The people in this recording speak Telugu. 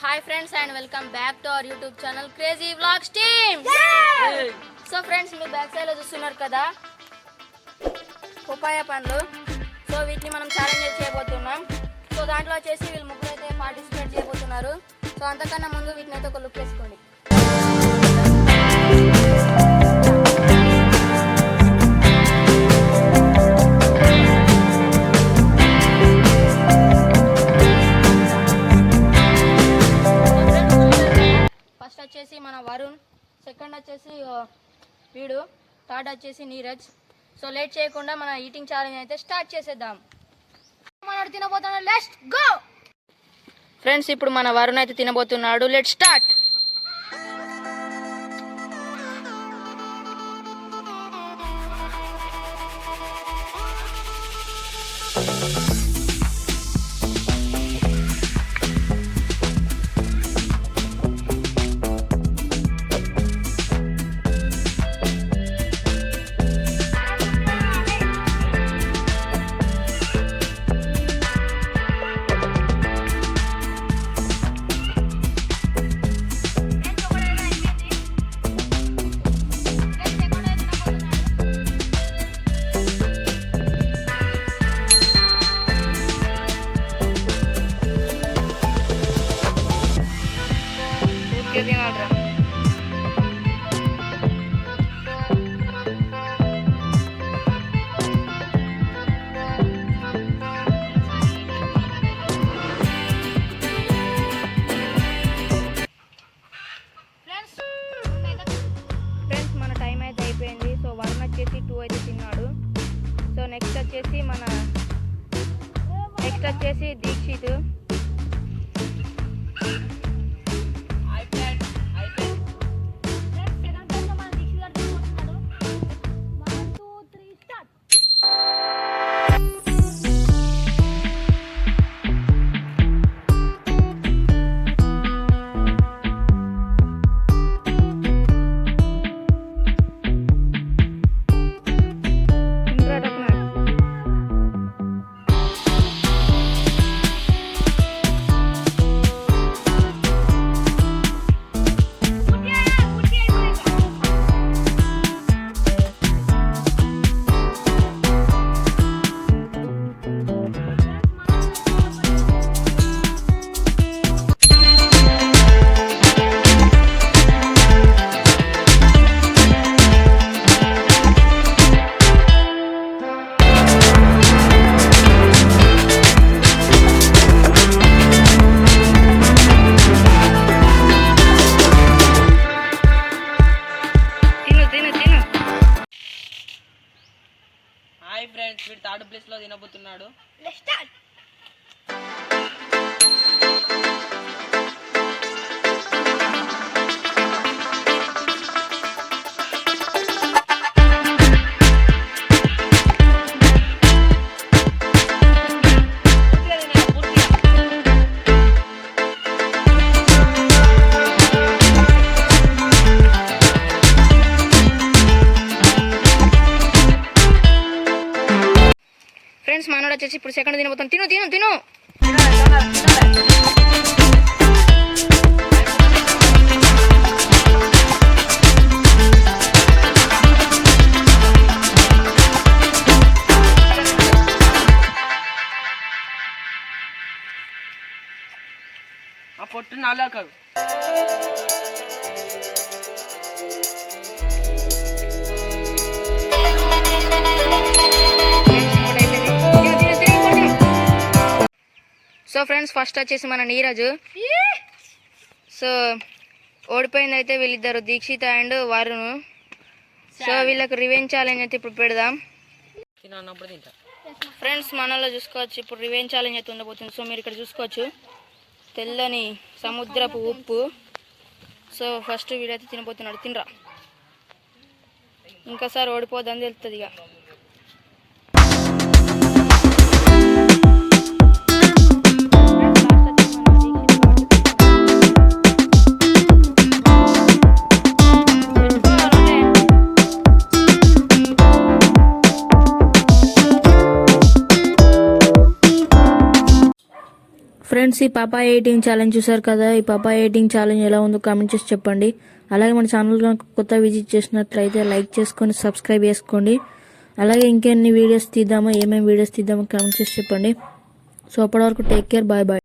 Hi friends and welcome back to our YouTube channel crazy vlogs team so friends మీరు బ్యాక్ సైడ్లో చూస్తున్నారు కదా? పపాయ పండ్లు. సో వీటిని మనం ఛాలెంజ్ చేయబోతున్నాం. సో దాంట్లో వచ్చేసి వీళ్ళు ముగ్గురు అయితే పార్టిసిపేట్ చేయబోతున్నారు. సో అంతకన్నా ముందు వీటిని అయితే ఒక లుక్ వేసుకోండి. ఫస్ట్ వచ్చేసి మన వరుణ్ సెకండ్ వచ్చేసి వీడు థర్డ్ వచ్చేసి నీరజ్. సో లేట్ చేయకుండా మన ఈటింగ్ ఛాలెంజ్ అయితే స్టార్ట్ చేసేద్దాం. మనోడు తినబోతున్నాడు. లెట్స్ గో ఫ్రెండ్స్ ఇప్పుడు మన వరుణ్ అయితే తినబోతున్నాడు. లెట్ స్టార్ట్ ఫ్రెండ్స్ మన టైం అయితే అయిపోయింది. సో వన్ వచ్చేసి టూ అయితే తిన్నాడు. సో నెక్స్ట్ వచ్చేసి మన నెక్స్ట్ వచ్చేసి దీక్షిత్. హాయ్ ఫ్రెండ్స్ వీడు థర్డ్ ప్లేస్లో తినబోతున్నాడు ఫ్రెండ్స్ వచ్చేసి ఇప్పుడు సెకండ్ తినబోతాను తిను తిను తిను. ఆ పొట్టు నాలుగు సో ఫ్రెండ్స్ ఫస్ట్ వచ్చేసి మన నీరజ్. సో ఓడిపోయింది అయితే వీళ్ళిద్దరు దీక్షిత అండ్ వరుణ్. సో వీళ్ళకి రివెంజ్ ఛాలెంజ్ అయితే ఇప్పుడు పెడదాం. ఫ్రెండ్స్ మనలో చూసుకోవచ్చు. ఇప్పుడు రివెంజ్ ఛాలెంజ్ అయితే ఉండబోతుంది. సో మీరు ఇక్కడ చూసుకోవచ్చు. తెల్లని సముద్రపు ఉప్పు. సో ఫస్ట్ వీడైతే తినబోతున్నాడు. తినరా? ఇంకోసారి ఓడిపోద్దని తెలుస్తుంది ఇక. ఫ్రెండ్స్ ఈ పాపా ఎయిటింగ్ ఛాలెంజ్ చూసారు కదా? ఈ పాపా ఎయిటింగ్ ఛాలెంజ్ ఎలా ఉందో కామెంట్ చేసి చెప్పండి. అలాగే మన ఛానల్ కనుక కొత్త విజిట్ చేసినట్లయితే లైక్ చేసుకొని సబ్స్క్రైబ్ చేసుకోండి. అలాగే ఇంకెన్ని వీడియోస్ తీద్దామో ఏమేమి వీడియోస్ తీద్దామో కామెంట్ చేసి చెప్పండి. సో అప్పటివరకు టేక్ కేర్ బాయ్ బాయ్